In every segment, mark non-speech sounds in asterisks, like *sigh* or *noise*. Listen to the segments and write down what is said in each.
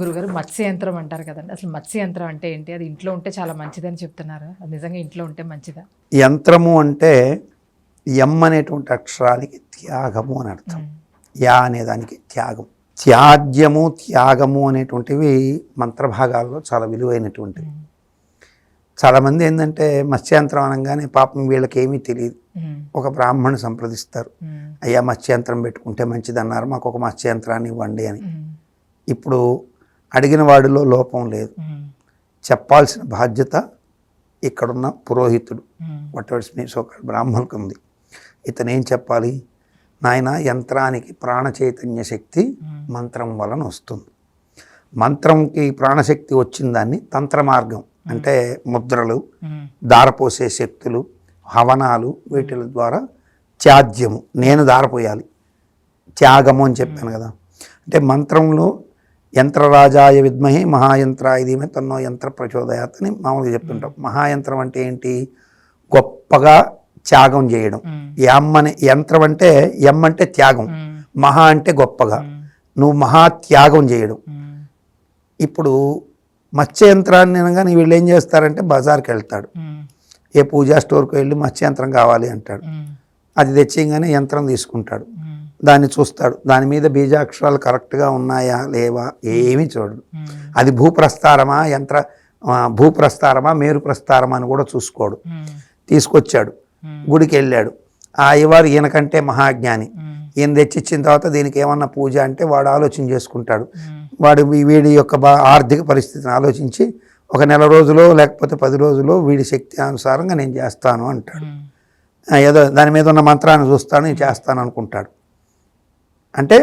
గురుగారు మత్స్య యంత్రం అంటారు కదండి. అసలు మత్స్య యంత్రం అంటే ఏంటి? అది ఇంట్లో ఉంటే చాలా మంచిదని చెప్తున్నారు. అది నిజంగా ఇంట్లో ఉంటే మంచిదా? యంత్రము అంటే ఎమ్ అనేటువంటి అక్షరానికి త్యాగము అని అర్థం. యా అనేదానికి త్యాగం. త్యాజ్యము త్యాగము అనేటువంటివి మంత్రభాగాల్లో చాలా విలువైనటువంటివి. చాలామంది ఏంటంటే మత్స్యంత్రం అనగానే పాపం వీళ్ళకి ఏమీ తెలియదు ఒక బ్రాహ్మణుని సంప్రదిస్తారు. అయ్యా మత్స్యంత్రం పెట్టుకుంటే మంచిది అన్నారు మాకు ఒక మత్స్యంత్రాన్ని ఇవ్వండి అని. ఇప్పుడు అడిగిన వాడిలో లోపం లేదు. చెప్పాల్సిన బాధ్యత ఇక్కడున్న పురోహితుడు. వాట్ మీ సో బ్రాహ్మణులకు ఉంది. ఇతను ఏం చెప్పాలి? నాయన యంత్రానికి ప్రాణ చైతన్య శక్తి మంత్రం వలన వస్తుంది. మంత్రంకి ప్రాణశక్తి వచ్చిన దాన్ని తంత్ర మార్గం అంటే ముద్రలు దారపోసే శక్తులు హవనాలు వీటి ద్వారా త్యాజ్యము. నేను దారపోయాలి. త్యాగము అని చెప్పాను కదా. అంటే మంత్రంలో యంత్రరాజాయ విద్మహే మహాయంత్రాయ ధీమే తన్నో యంత్ర ప్రచోదయాత్ అని మామూలుగా చెప్తుంటాం. మహాయంత్రం అంటే ఏంటి? గొప్పగా త్యాగం చేయడం. అనే యంత్రం అంటే ఎమ్ అంటే త్యాగం. మహా అంటే గొప్పగా. నువ్వు మహా త్యాగం చేయడం. ఇప్పుడు మత్స్య యంత్రాన్ని అనగానే వీళ్ళు ఏం చేస్తారంటే బజార్కి వెళ్తాడు. ఏ పూజా స్టోర్కి వెళ్ళి మత్స్య యంత్రం కావాలి అంటాడు. అది తెచ్చేయగానే యంత్రం తీసుకుంటాడు. దాన్ని చూస్తాడు. దాని మీద బీజాక్షరాలు కరెక్ట్గా ఉన్నాయా లేవా ఏమీ చూడడు. ఉమ్, అది భూప్రస్తారమా యంత్ర భూప్రస్తారమా మేరు ప్రస్తారమా అని కూడా చూసుకోడు. తీసుకొచ్చాడు. గుడికి వెళ్ళాడు. ఆ అయ్యవారు ఈయనకంటే మహాజ్ఞాని. ఈయన తెచ్చిచ్చిన తర్వాత దీనికి ఏమన్నా పూజ అంటే వాడు ఆలోచన చేసుకుంటాడు. వాడు వీడి యొక్క బా ఆర్థిక పరిస్థితిని ఆలోచించి ఒక నెల రోజులో లేకపోతే పది రోజులో వీడి శక్తి అనుసారంగా నేను చేస్తాను అంటాడు. ఏదో దాని మీద ఉన్న మంత్రాన్ని చూస్తాను నేను చేస్తాను అనుకుంటాడు. అంటే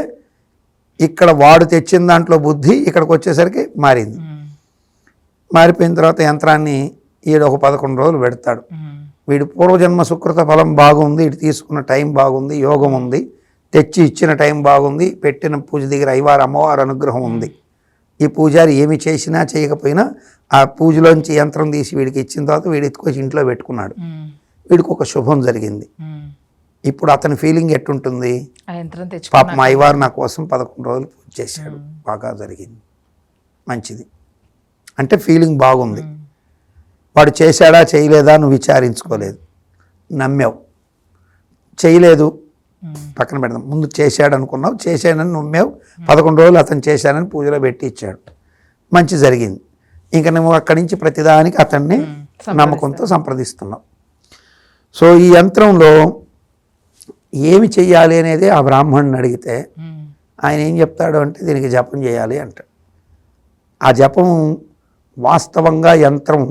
ఇక్కడ వాడు తెచ్చిన దాంట్లో బుద్ధి ఇక్కడికి వచ్చేసరికి మారింది. మారిపోయిన తర్వాత యంత్రాన్ని ఈడు ఒక పదకొండు రోజులు పెడతాడు. వీడి పూర్వజన్మ సుకృత ఫలం బాగుంది ఇటు తీసుకున్న టైం బాగుంది యోగం ఉంది తెచ్చి ఇచ్చిన టైం బాగుంది పెట్టిన పూజ దగ్గర అయ్యవారు అమ్మవారి అనుగ్రహం ఉంది. ఈ పూజారి ఏమి చేసినా చేయకపోయినా ఆ పూజలోంచి యంత్రం తీసి వీడికి ఇచ్చిన తర్వాత వీడి ఎత్తుకొచ్చి ఇంట్లో పెట్టుకున్నాడు. వీడికి ఒక శుభం జరిగింది. ఇప్పుడు అతని ఫీలింగ్ ఎట్టుంటుంది? పాప మా అయ్యవారు నా కోసం పదకొండు రోజులు పూజ చేశాడు. బాగా జరిగింది. మంచిది. అంటే ఫీలింగ్ బాగుంది. వాడు చేశాడా చేయలేదా నువ్వు విచారించుకోలేదు. నమ్మావు. చేయలేదు. పక్కన పెడదాం. ముందు చేశాడు అనుకున్నావు చేశాడని నమ్మావు. పదకొండు రోజులు అతను చేశాడని పూజలో పెట్టి ఇచ్చాడు మంచి జరిగింది. ఇంకా నువ్వు అక్కడి నుంచి ప్రతిదానికి అతన్ని నమ్మకంతో సంప్రదిస్తున్నావు. సో ఈ యంత్రంలో ఏమి చెయ్యాలి అనేది ఆ బ్రాహ్మణుని అడిగితే ఆయన ఏం చెప్తాడు అంటే దీనికి జపం చేయాలి అంటాడు. ఆ జపం వాస్తవంగా యంత్రం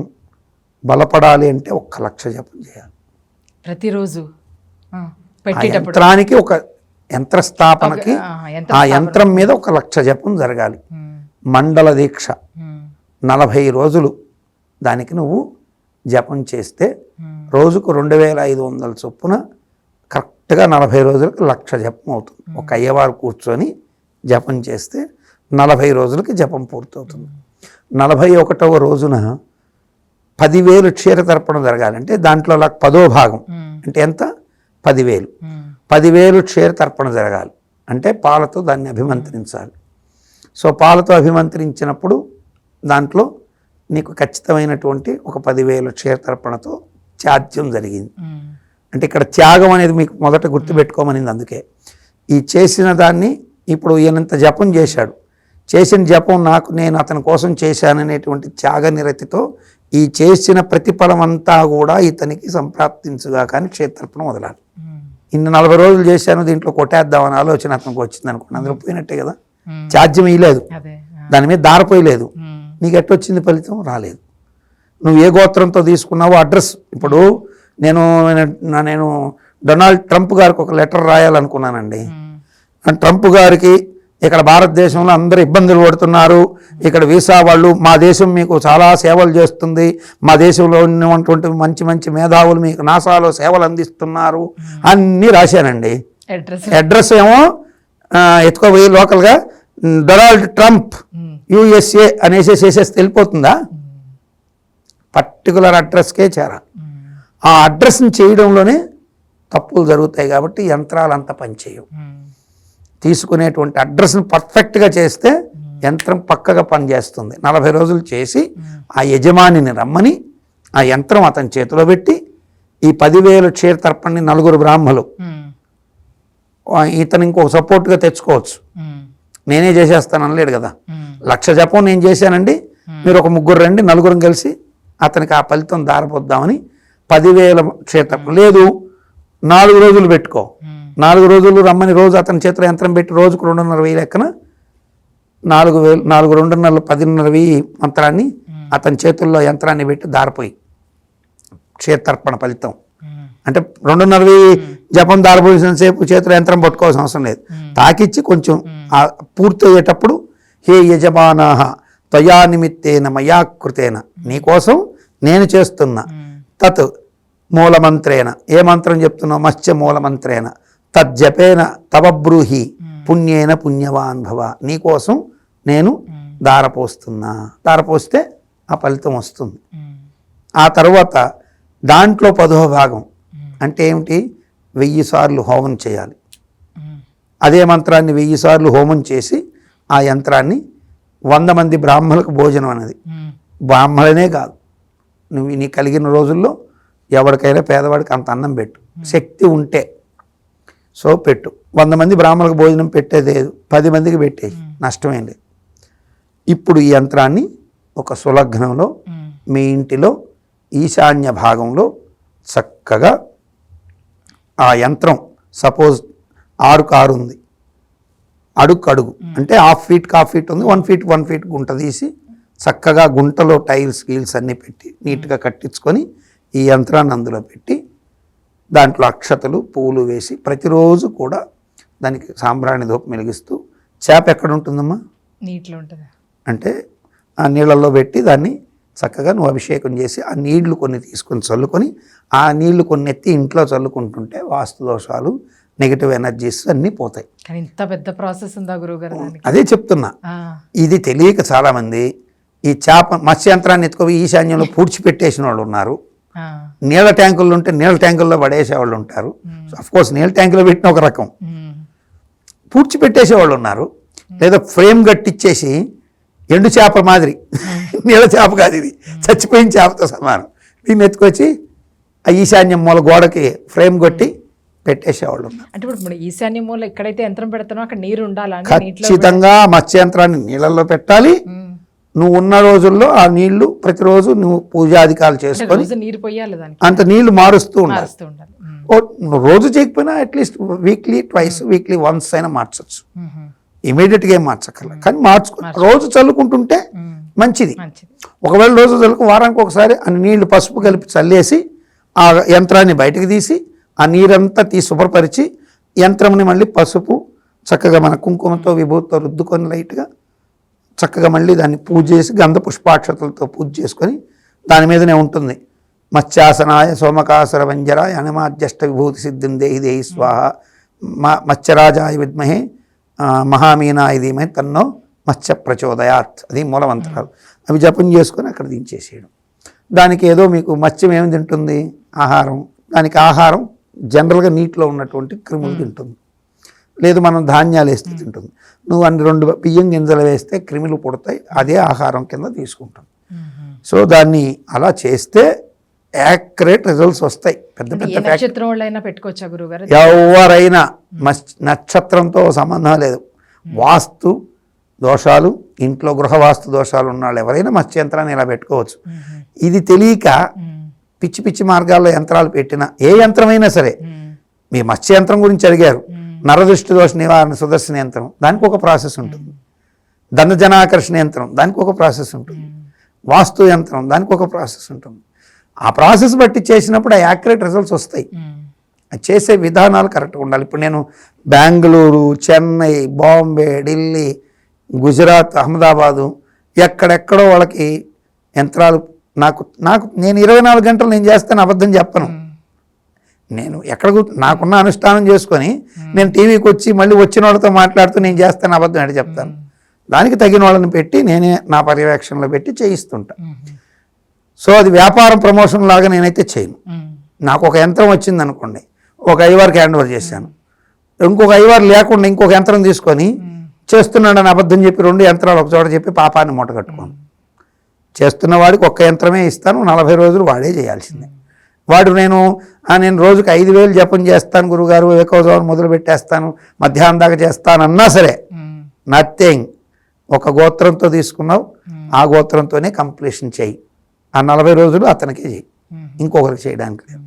బలపడాలి అంటే ఒక్క లక్ష జపం చేయాలి. ప్రతిరోజు? యంత్రానికి ఒక యంత్ర స్థాపనకి ఆ, యంత్రం మీద ఒక లక్ష జపం జరగాలి. మండల దీక్ష. నలభై రోజులు దానికి నువ్వు జపం చేస్తే రోజుకు రెండు వేల ఐదు వందల చొప్పున కరెక్ట్గా నలభై రోజులకు లక్ష జపం అవుతుంది. ఒక అయ్యవారు కూర్చొని జపం చేస్తే నలభై రోజులకి జపం పూర్తవుతుంది. నలభై ఒకటవ రోజున పదివేలు క్షీరతర్పణ జరగాలంటే దాంట్లో లా- పదో భాగం. అంటే ఎంత? పదివేలు. పదివేలు క్షీరతర్పణ జరగాలి. అంటే పాలతో దాన్ని అభిమంత్రించాలి. సో పాలతో అభిమంత్రించినప్పుడు దాంట్లో నీకు ఖచ్చితమైనటువంటి ఒక పదివేలు క్షీరతర్పణతో త్యాజ్యం జరిగింది. ఉమ్, అంటే ఇక్కడ త్యాగం అనేది మీకు మొదట గుర్తుపెట్టుకోమనింది అందుకే. ఈ చేసిన దాన్ని ఇప్పుడు ఈయనంత జపం చేశాడు. చేసిన జపం నాకు నేను అతని కోసం చేశాననేటువంటి త్యాగ నిరతితో ఈ చేసిన ప్రతిఫలం అంతా కూడా ఇతనికి సంప్రాప్తించుగా కానీ క్షేత్రపణ వదలాలి. ఇన్ని నలభై రోజులు చేశాను దీంట్లో కొట్టేద్దామని ఆలోచన అతనికి వచ్చింది అనుకోండి. అందులో పోయినట్టే కదా. త్యాజ్యం ఇయ్యలేదు. దాని మీద దారిపోయలేదు నీకు ఎట్టొచ్చింది ఫలితం? రాలేదు. నువ్వు ఏ గోత్రంతో తీసుకున్నావో అడ్రస్ ఇప్పుడు నేను నేను డొనాల్డ్ ట్రంప్ గారికి ఒక లెటర్ రాయాలనుకున్నానండి. ట్రంప్ గారికి ఇక్కడ భారతదేశంలో అందరూ ఇబ్బందులు పడుతున్నారు. ఇక్కడ వీసా వాళ్ళు మా దేశం మీకు చాలా సేవలు చేస్తుంది. మా దేశంలో ఉన్నటువంటి మంచి మంచి మేధావులు మీకు నాసాలో సేవలు అందిస్తున్నారు అన్నీ రాశానండి. అడ్రస్. అడ్రస్ ఏమో ఎత్తుకోబోయి లోకల్గా డొనాల్డ్ ట్రంప్ యుఎస్ఏ అనేసి చేసేసి వెళ్ళిపోతుందా? పర్టికులర్ అడ్రస్కే చేరా. ఆ అడ్రస్ని చేయడంలోనే తప్పులు జరుగుతాయి కాబట్టి యంత్రాలు అంత పనిచేయవు. తీసుకునేటువంటి అడ్రస్ని పర్ఫెక్ట్గా చేస్తే యంత్రం పక్కగా పనిచేస్తుంది. నలభై రోజులు చేసి ఆ యజమానిని రమ్మని ఆ యంత్రం అతని చేతిలో పెట్టి ఈ పదివేలు క్షీర తర్పణని నలుగురు బ్రాహ్మలు. ఇతను ఇంకో సపోర్ట్గా తెచ్చుకోవచ్చు. నేనే చేసేస్తాను అనలేడు కదా. లక్ష జపం నేను చేశానండి. మీరు ఒక ముగ్గురు రండి నలుగురం కలిసి అతనికి ఆ ఫలితం దారపోద్దామని పదివేల క్షేత్రం లేదు నాలుగు రోజులు పెట్టుకో. నాలుగు రోజులు రమ్మని రోజు అతని చేతిలో యంత్రం పెట్టి రోజుకు రెండున్నర వెయ్యి లెక్కన నాలుగు వేలు నాలుగు రెండున్నర పదిన్నర వెయ్యి మంత్రాన్ని అతని చేతుల్లో యంత్రాన్ని పెట్టి దారిపోయి. క్షేత్రర్పణ ఫలితం. అంటే రెండున్నర వెయ్యి జపం దారిపోసిన సేపు చేతిలో యంత్రం పట్టుకోవాల్సిన అవసరం లేదు. తాకిచ్చి కొంచెం పూర్తి అయ్యేటప్పుడు హే యజమానాహ త్వయా నిమిత్తేన మయా కృతేన నీకోసం నేను చేస్తున్నా. తత్ మూలమంత్రేణ. ఏ మంత్రం చెప్తున్నావు? మత్స్య మూలమంత్రేణ. తజ్జపేన తవ బ్రూహి. పుణ్యేన పుణ్యవాన్ భవ. నీకోసం నేను దారపోస్తున్నా దారపోస్తే ఆ ఫలితం వస్తుంది. ఆ తర్వాత దాంట్లో పదవ భాగం. అంటే ఏమిటి? వెయ్యి సార్లు హోమం చేయాలి. అదే మంత్రాన్ని వెయ్యి సార్లు హోమం చేసి ఆ యంత్రాన్ని వంద మంది బ్రాహ్మణులకు భోజనం అనేది ఉమ్, బ్రాహ్మణులనే కాదు. నువ్వు నీ కలిగిన రోజుల్లో ఎవరికైనా పేదవాడికి అంత అన్నం పెట్టు. శక్తి ఉంటే. సో పెట్టు. వంద మంది బ్రాహ్మణులకు భోజనం పెట్టేది పది మందికి పెట్టేది నష్టమేం లేదు. ఇప్పుడు ఈ యంత్రాన్ని ఒక సులగ్నంలో ఉమ్, మీ ఇంటిలో ఈశాన్య భాగంలో చక్కగా ఆ యంత్రం సపోజ్ ఆరు కారు ఉంది. అడుగు అడుగు. అంటే హాఫ్ ఫీట్ హాఫ్ ఫీట్ ఉంది. వన్ ఫీట్ వన్ ఫీట్ గుంట తీసి చక్కగా గుంటలో టైల్స్ గీల్స్ అన్నీ పెట్టి నీట్గా కట్టించుకొని ఈ యంత్రాన్ని అందులో పెట్టి దాంట్లో అక్షతలు పువ్వులు వేసి ప్రతిరోజు కూడా దానికి సాంబ్రాణి ధూపం వెలిగిస్తూ చేప ఎక్కడ ఉంటుందమ్మా నీటిలో ఉంటుంది. అంటే ఆ నీళ్ళల్లో పెట్టి దాన్ని చక్కగా నువ్వు అభిషేకం చేసి ఆ నీళ్ళు కొన్ని తీసుకొని చల్లుకొని ఆ నీళ్ళు కొన్ని ఎత్తి ఇంట్లో చల్లుకుంటుంటే వాస్తు దోషాలు నెగిటివ్ ఎనర్జీస్ అన్నీ పోతాయి. కానీ ఇంత పెద్ద ప్రాసెస్ ఉందా గురువుగారు అదే చెప్తున్నా. ఇది తెలియక చాలామంది ఈ చేప మత్స్యంత్రాన్ని ఎత్తుకొని ఈశాన్యంలో *laughs* పూడ్చిపెట్టేసిన వాళ్ళు ఉన్నారు. నీళ్ళ ట్యాంకుల్లో ఉంటే నీళ్ళ ట్యాంకుల్లో పడేసే వాళ్ళు ఉంటారు. అఫ్ కోర్స్ నీళ్ళ ట్యాంకులో పెట్టిన ఒక రకం. ఉమ్, పూడ్చిపెట్టేసే వాళ్ళు ఉన్నారు. లేదా ఫ్రేమ్ కట్టిచ్చేసి ఎండు చేప మాదిరి. నీళ్ళ చేప కాదు ఇది. చచ్చిపోయిన చేపతో సమానం. దీన్ని ఎత్తుకొచ్చి ఆ ఈశాన్యం మూల గోడకి ఫ్రేమ్ కొట్టి పెట్టేసేవాళ్ళు ఉన్నారు. అంటే ఇప్పుడు ఈశాన్య మూల ఎక్కడైతే యంత్రం పెడతానో అక్కడ నీరు ఉండాలా? ఖచ్చితంగా మత్స్యంత్రాన్ని నీళ్ళల్లో పెట్టాలి. నువ్వు ఉన్న రోజుల్లో ఆ నీళ్ళు ప్రతిరోజు నువ్వు పూజాధికాలు అంటే చేసుకొని అంత నీళ్ళు మారుస్తూ ఉండాలి. రోజు చేయకపోయినా at least weekly twice weekly once అయినా మార్చచ్చు. ఇమీడియట్గా ఏం మార్చక్కర్లేదు. కానీ మార్చుకో రోజు చల్లుకుంటుంటే మంచిది. ఒకవేళ రోజు చల్లుకు వారానికి ఒకసారి ఆ నీళ్ళు పసుపు కలిపి చల్లేసి ఆ యంత్రాన్ని బయటకు తీసి ఆ నీరంతా తీసి శుభ్రపరిచి యంత్రంని మళ్ళీ పసుపు చక్కగా మన కుంకుమతో విభూతితో రుద్దుకొని లైట్గా చక్కగా మళ్ళీ దాన్ని పూజ చేసి గంధ పుష్పాక్షతలతో పూజ చేసుకొని దాని మీదనే ఉంటుంది. మత్స్యాసనాయ సోమకాసుర వంజరాయ హనుమాధ్యష్ట విభూతి సిద్ధిం దేహి దేహి స్వాహ. మ మత్స్యరాజాయ విద్మహే మహామీనాయ ధీమహి తన్నో మత్స్య ప్రచోదయాత్. అది మూలమంత్రాలు. అవి జపం చేసుకొని అక్కడ దించేసేయడం. దానికి ఏదో మీకు మత్స్యం ఏమి తింటుంది? ఆహారం. దానికి ఆహారం జనరల్గా నీటిలో ఉన్నటువంటి క్రిములు తింటుంది. లేదు మనం ధాన్యాలు వేస్తే తింటుంది. నువ్వు అన్ని రెండు బియ్యం గింజలు వేస్తే క్రిములు పుడతాయి అదే ఆహారం కింద తీసుకుంటాం. సో దాన్ని అలా చేస్తే యాక్యురేట్ రిజల్ట్స్ వస్తాయి. పెద్ద పెద్ద ఎవరైనా నక్షత్రంతో సంబంధం లేదు. వాస్తు దోషాలు ఇంట్లో గృహవాస్తు దోషాలు ఉన్న వాళ్ళు ఎవరైనా మత్స్యంత్రాన్ని ఇలా పెట్టుకోవచ్చు. ఇది తెలియక పిచ్చి పిచ్చి మార్గాల్లో యంత్రాలు పెట్టినా ఏ యంత్రమైనా సరే. మీ మత్స్య యంత్రం గురించి అడిగారు. నరదృష్టి దోష నివారణ సుదర్శన యంత్రం దానికి ఒక ప్రాసెస్ ఉంటుంది. దండజనాకర్షణ యంత్రం దానికి ఒక ప్రాసెస్ ఉంటుంది. వాస్తు యంత్రం దానికి ఒక ప్రాసెస్ ఉంటుంది. ఆ ప్రాసెస్ బట్టి చేసినప్పుడు ఆ యాక్యురేట్ రిజల్ట్స్ వస్తాయి. అది చేసే విధానాలు కరెక్ట్గా ఉండాలి. ఇప్పుడు నేను బెంగళూరు చెన్నై బాంబే ఢిల్లీ గుజరాత్ అహ్మదాబాదు ఎక్కడెక్కడో వాళ్ళకి యంత్రాలు నాకు నాకు నేను ఇరవై నాలుగు గంటలు నేను చేస్తాను అబద్ధం చెప్పను. ఉమ్, నేను ఎక్కడ నాకున్న అనుష్ఠానం చేసుకొని నేను టీవీకి వచ్చి మళ్ళీ వచ్చిన వాళ్ళతో మాట్లాడుతూ నేను చేస్తాను అబద్ధం అంటే చెప్తాను? దానికి తగిన వాళ్ళని పెట్టి నేనే నా పర్యవేక్షణలో పెట్టి చేయిస్తుంటా. సో అది వ్యాపారం ప్రమోషన్ లాగా నేనైతే చేయను. నాకు ఒక యంత్రం వచ్చింది అనుకోండి ఒక ఐవార్కి హ్యాండ్ ఓవర్ చేశాను ఇంకొక ఐవార్ లేకుండా ఇంకొక యంత్రం తీసుకొని చేస్తున్నాడని అబద్ధం చెప్పి రెండు యంత్రాలు ఒక చోట చెప్పి పాపాన్ని మూట కట్టుకోను చేస్తున్న వాడికి ఒక్క యంత్రమే ఇస్తాను నలభై రోజులు వాడే చేయాల్సిందే. వాడు నేను "ఆ, నేను రోజుకి ఐదు వేలు జపం చేస్తాను గురుగారు ఏకోజావం మొదలు పెట్టేస్తాను మధ్యాహ్నం దాకా చేస్తానన్నా సరే నథింగ్ ఒక గోత్రంతో తీసుకున్నావు ఆ గోత్రంతోనే కంప్లీషన్ చేయి. ఆ నలభై రోజులు అతనికి చేయి. ఇంకొకరికి చేయడానికి లేదు.